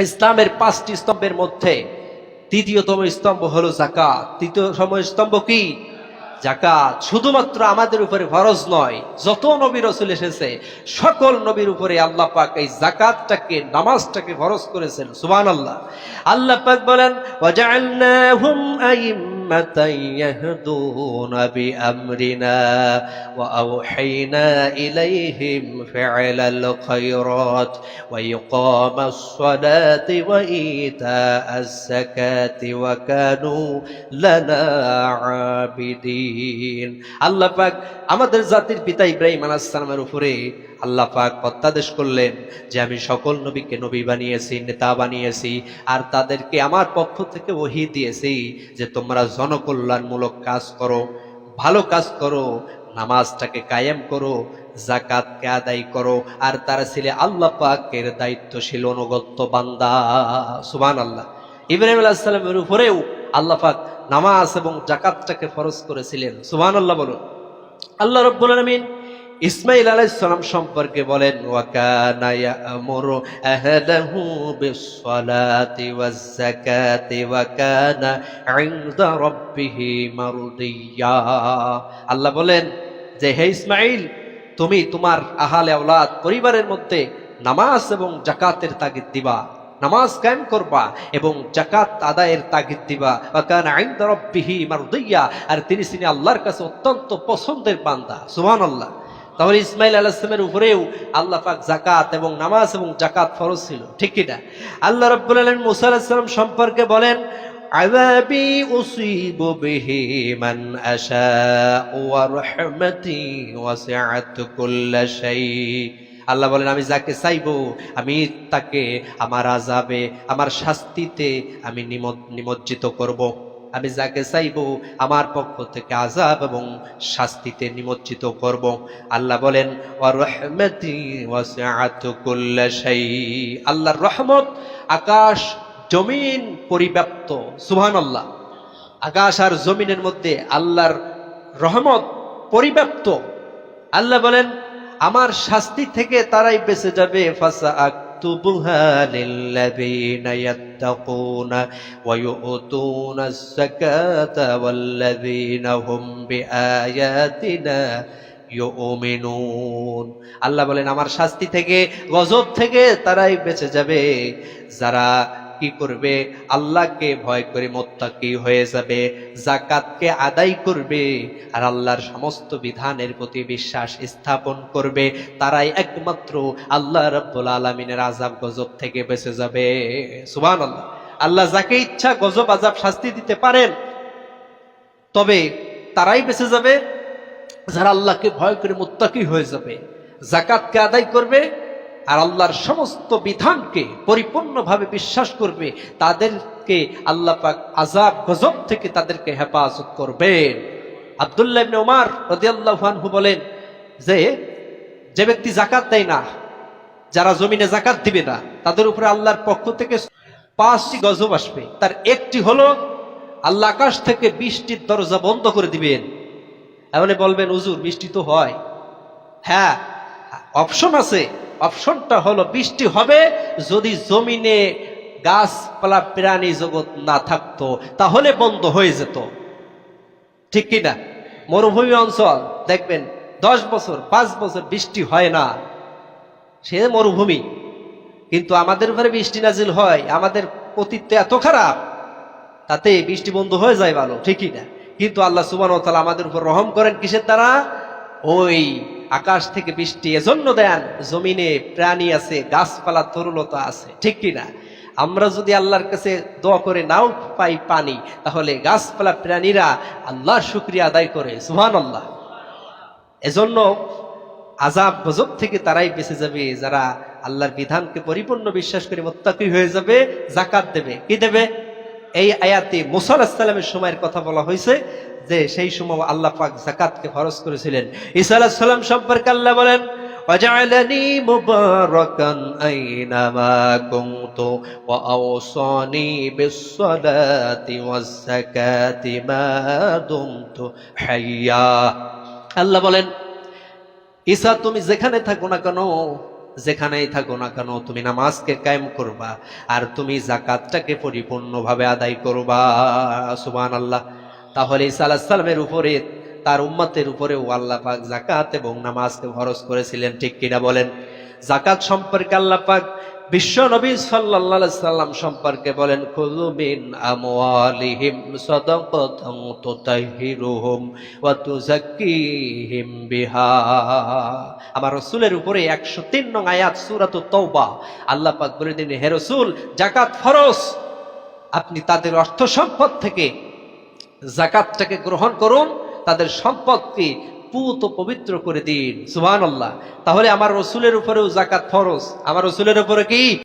ইসলামের পাঁচটি স্তম্ভের মধ্যে তৃতীয়তম স্তম্ভ হলো জাকাত তৃতীয়তম স্তম্ভ কি? জাকাত শুধুমাত্র আমাদের উপরে ফরজ নয়, যত নবী রসুল এসেছে, সকল নবীর উপরে আল্লাহ পাক এই জাকাতটাকে নামাজটাকে ফরজ করেছেন সুবান আল্লাহ আল্লাহ পাক বলেন আওহাইনা ইলাইহিম ফি'লাল খায়রাত ওয়া ইকামাস সালাতি ওয়া ইতাআস যাকাতি ওয়া কানু লানা আবিদিন আল্লাহ পাক আমাদের জাতির পিতা ইব্রাহিম আলাইহিস সালামের উপরে আল্লাহ পাক প্রত্যাদেশ করলেন যে আমি সকল নবীকে নবী বানিয়েছি, নেতা বানিয়েছি, আর তাদেরকে আমার পক্ষ থেকে ওহি দিয়েছি যে তোমরা জনকল্যাণমূলক কাজ করো, ভালো কাজ করো, নামাজটাকে কায়েম করো জাকাতকে আদায় করো, আর তারা ছিলে আল্লাহ পাকের দায়িত্বশীল, অনুগত্য বান্দা। সুবান আল্লাহ ইব্রাহিম আলাইহিস সালামের উপরেও আল্লাহ পাক নামাজ এবং জাকাতটাকে ফরজ করেছিলেন। সুবান আল্লাহ বলুন। আল্লাহ রব্বুল আলামিন ইসমাইল আলাইহিস সালাম সম্পর্কে বলেন আল্লাহ বলেন, যে হে ইসমাইল, তুমি তোমার আহালে আওলাদ পরিবারের মধ্যে নামাজ এবং জাকাতের তাগিদ দিবা, নামাজ কায়েম করবা এবং জাকাত আদায়ের তাগিদ দিবা। আইনদা রাব্বিহি মারদিয়া। আর তিনি তিনি আল্লাহর কাছে অত্যন্ত পছন্দের পান্দা বান্দা, সুবহানাল্লাহ। তাহলে ইসমাইল আলাহিসের উপরেও আল্লাহ পাক জাকাত এবং নামাজ এবং জাকাত ফরজ ছিল, ঠিক কিনা আল্লাহ রব্বুল আলম মুসা সম্পর্কে বলেন আল্লাহ বলেন, আমি যাকে চাইব, আমি তাকে আমার আজাবে আমার শাস্তিতে আমি নিমজ- নিমজ্জিত করব। আমি যাকে চাইব আমার পক্ষ থেকে আজাব এবং শাস্তিতে নিমজ্জিত করব। আল্লাহ বলেন "ওয়া রহমতি ওয়াসিআত কুল্লা আল্লাহর রহমত আকাশ, জমিন পরিব্যাপ্ত, সুবহানাল্লাহ। আকাশ আর জমিনের মধ্যে আল্লাহর রহমত পরিব্যাপ্ত। আল্লাহ বলেন, আমার শাস্তি থেকে তারাই বেঁচে যাবে। ফাসা আক্তুবুহা ইয়াত্তাকুনা ওয়া ইউতুনা আস-সাকাতা ওয়াল্লাযীনা হুম বিআয়াতিনা ইউমিনুন আল্লাহ বলেন, আমার শাস্তি থেকে, গজব থেকে তারাই বেঁচে যাবে। যারা কি করবে? আল্লাহকে ভয় করে মোত্তাকি হয়ে যাবে জাকাতকে আদায় করবে আর আল্লাহর সমস্ত বিধানের প্রতি বিশ্বাস স্থাপন করবে। তারাই একমাত্র আল্লাহ রব্বুল আলমিনের আজাব গজব থেকে বেঁচে যাবে। সুবান আল্লাহ আল্লাহ যাকে ইচ্ছা গজব আজাব শাস্তি দিতে পারেন, তবে তারাই বেঁচে যাবে, যারা আল্লাহকে ভয় করে মুত্তাকি হয়ে যাবে। জাকাতকে আদায় করবে আর আল্লাহর সমস্ত বিধানকে পরিপূর্ণভাবে বিশ্বাস করবে, তাদেরকে আল্লাহ পাক আজাব গজব থেকে তাদেরকে হেফাজত করবেন। আব্দুল্লাহ ইবনে ওমর রাদিয়াল্লাহু আনহু বলেন যে যে ব্যক্তি জাকাত দেয় না, যারা জমিনে জাকাত দিবে না, তাদের উপরে আল্লাহর পক্ষ থেকে পাঁচটি গজব আসবে। তার একটি হলো, আল্লাহ আকাশ থেকে বৃষ্টির দরজা বন্ধ করে দিবেন। এমনি বলবেন উজুর বৃষ্টি তো হয়। হ্যাঁ অপশন আছে। অপশনটা হলো বৃষ্টি হবে, যদি জমিনে গাছপালা প্রাণী জগৎ না থাকতো, তাহলে বন্ধ হয়ে যেত। ঠিক কিনা মরুভূমি অঞ্চল, দেখবেন, দশ বছর, পাঁচ বছর বৃষ্টি হয় না। সে মরুভূমি। কিন্তু আমাদের উপরে বৃষ্টি নাজিল হয়, আমাদের অতীত এত খারাপ, তাতে বৃষ্টি বন্ধ হয়ে যায় ভালো ঠিকই না? কিন্তু আল্লাহ সুবান তালা আমাদের উপর রহম করেন কিসের দ্বারা? ওই আকাশ থেকে বৃষ্টি, এজন্য দেন জমিনে প্রাণী আছে, গাছপালা তরুলতা আছে। ঠিক কিনা? আমরা যদি আল্লাহর কাছে দোয়া করে নাও পাই পানি, তাহলে গাছপালা প্রাণীরা আল্লাহর শুক্রিয়া আদায় করে। সুহান আল্লাহ এজন্য আজাব গজব থেকে তারাই বেঁচে যাবে, যারা আল্লাহর বিধানকে পরিপূর্ণ বিশ্বাস করে মোত্তাকি হয়ে যাবে জাকাত দেবে। কি দেবে? এই আয়াতে মুসা আলাহিসাল্লামের সময়ের কথা বলা হয়েছে যে সেই সময় আল্লাহ পাক জাকাতকে ফরজ করেছিলেন ঈসা আলাহিসাল্লাম সম্পর্কে আল্লাহ বলেন وجعلني مباركا أينما كنت وأوصاني بالصلاة والزكاة ما دمت حيا আল্লাহ বলেন ঈসা তুমি যেখানে থাকো না কেন যেখানেই থাকো না কেন, তুমি নামাজকে কায়েম করবা আর তুমি জাকাতটাকে পরিপূর্ণভাবে আদায় করবা। সুবান আল্লাহ তাহলে ঈসা আলাহ সালামের উপরে, তার উম্মতের উপরেও আল্লাহ পাক জাকাত এবং নামাজকে খরচ করেছিলেন, ঠিক কিনা বলেন? জাকাত সম্পর্কে আল্লাহ পাক বিশ্ব নবী সাল্লাল্লাহু সাল্লাম সম্পর্কে বলেন, খুযু মিন আমওয়ালিহিম সাদাকাতান তুতাহহিরুহুম ওয়া তুযাক্কিহিম বিহা। আমার রাসূলের উপরে 103 নং আয়াত সূরাতুত তওবা। আল্লাহ পাক বলে দিন হে রাসূল জাকাত ফরজ। আপনি তাদের অর্থ সম্পদ থেকে জাকাতটাকে গ্রহণ করুন। তাদের সম্পদকে পুত পবিত্র করে দিন। সুবহানাল্লাহ। তাহলে আমার রসুলের উপরেও জাকাত ফরজ। আমার রসুলের উপরে কি?